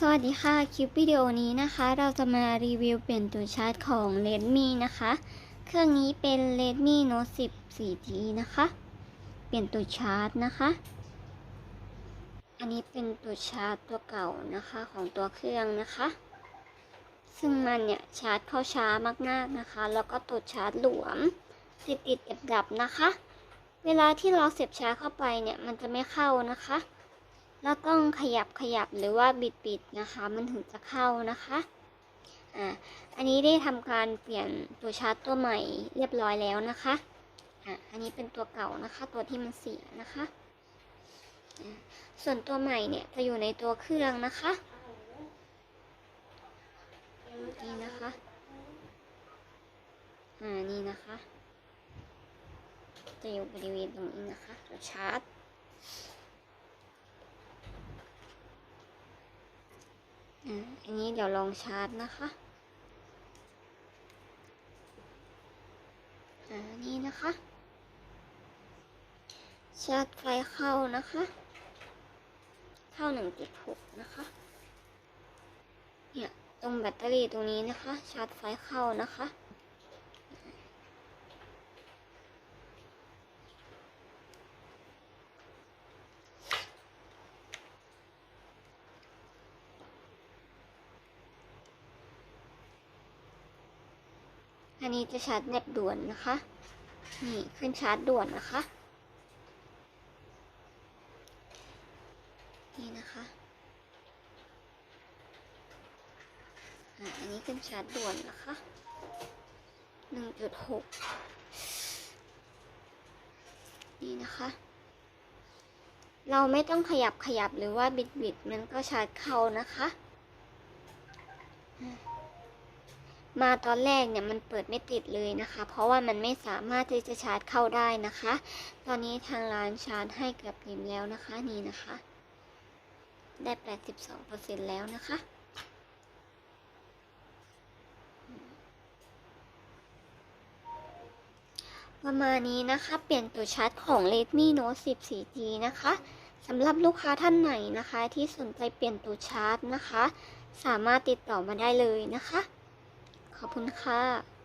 สวัสดีค่ะ คลิปวิดีโอนี้นะคะ เราจะมารีวิวเปลี่ยนตัวชาร์จของ Redmi นะคะ เครื่องนี้เป็น Redmi Note 10 4G นะคะ เปลี่ยนตัวชาร์จนะคะ อันนี้เป็นตัวชาร์จตัวเก่านะคะของตัวเครื่องนะคะ ซึ่งมันเนี่ยชาร์จเข้าช้ามากๆนะคะ แล้วก็ตัวชาร์จหลวมติดติดดับดับๆนะคะ เวลาที่เราเสียบชาร์จเข้าไปเนี่ยมันจะไม่เข้านะคะ เราต้องขยับขยับหรือว่าบิดบิดนะคะ มันถึงจะเข้านะคะ อ่า อันนี้ได้ทำการเปลี่ยนตัวชาร์จตัวใหม่เรียบร้อยแล้วนะคะ อ่าอันนี้เป็นตัวเก่านะคะ ตัวที่มันเสียนะคะ ส่วนตัวใหม่เนี่ยจะอยู่ในตัวเครื่องนะคะ นี่นะคะ อ่า นี่นะคะ จะอยู่บริเวณตรงนี้นะคะตัวชาร์จ อันนี้เดี๋ยวลองชาร์จนะคะอันนี้นะคะ ชาร์จไฟเข้านะคะ เข้าหนึ่งจุดหกนะคะ เนี่ย ตรงแบตเตอรี่ตรงนี้นะคะ ชาร์จไฟเข้านะคะ อันนี้จะชาร์จแบบด่วนนะคะ นี่ขึ้นชาร์จด่วนนะคะ นี่นะคะอันนี้ขึ้นชาร์จด่วนนะคะหนึ่งจุดหกนี่นะคะ เราไม่ต้องขยับขยับหรือว่าบิดบิดมันก็ชาร์จเข้านะคะ มาตอนแรกเนี่ยมันเปิดไม่ติดเลยนะคะ เพราะว่ามันไม่สามารถที่จะชาร์จเข้าได้นะคะ ตอนนี้ทางร้านชาร์จให้เกือบเต็มแล้วนะคะนี่นะคะ ได้ 82%แล้วนะคะประมาณนี้นะคะ เปลี่ยนตัวชาร์จของ Redmi Note 10 4G นะคะสำหรับลูกค้าท่านไหนนะคะ ที่สนใจเปลี่ยนตัวชาร์จนะคะ สามารถติดต่อมาได้เลยนะคะ ขอบคุณค่ะ